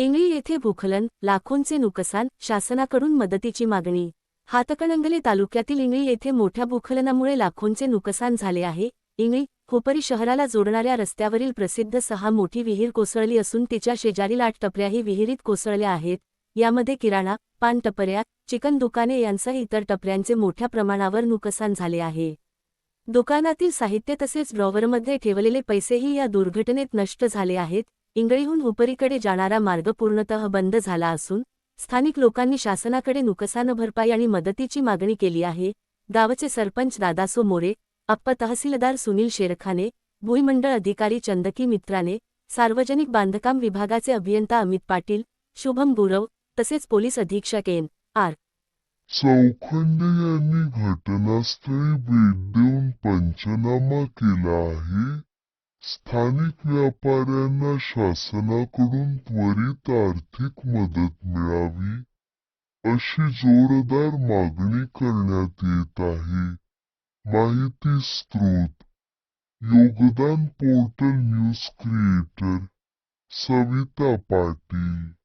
इंगळी येथे भूखलन लाखोंचे नुकसान शासनाकडून मदतीची मागणी. हातकणंगले तालुक्यातील इंगळी येथे मोठ्या भूखलनामुळे लाखोंचे नुकसान झाले आहे. इंगळी खोपरी शहराला जोडणाऱ्या रस्त्यावरील प्रसिद्ध सहा मोठी विहीर कोसळली असून तिच्या शेजारील आठ टपऱ्याही विहिरीत कोसळल्या आहेत. यामध्ये किराणा पान टपऱ्या चिकन दुकाने यांसह इतर टपऱ्यांचे मोठ्या प्रमाणावर नुकसान झाले आहे. दुकानातील साहित्य तसेच ड्रॉवरमध्ये ठेवलेले पैसेही या दुर्घटनेत नष्ट झाले आहेत. इंगळीहून हुपरीकडे जाणारा मार्ग पूर्णतः बंद झाला असून स्थानिक लोकांनी शासनाकडे नुकसान भरपाई आणि मदतीची मागणी केली आहे. गावचे सरपंच दादासो मोरे अप्पा तहसीलदार सुनील शेरखाने भूमिमंडळ अधिकारी चंदकी मित्राने सार्वजनिक बांधकाम विभागाचे अभियंता अमित पाटील शुभम गुरव तसेच पोलीस अधीक्षक एन. आर. चौखंडे यांनी घटनास्थळी भेट देऊन पंचनामा केला आहे. स्थानिक व्यापाऱ्यांना शासनाकडून त्वरित आर्थिक मदत मिळावी अशी जोरदार मागणी करण्यात येत आहे. माहिती स्त्रोत योगदान portal news creator Savita Patil.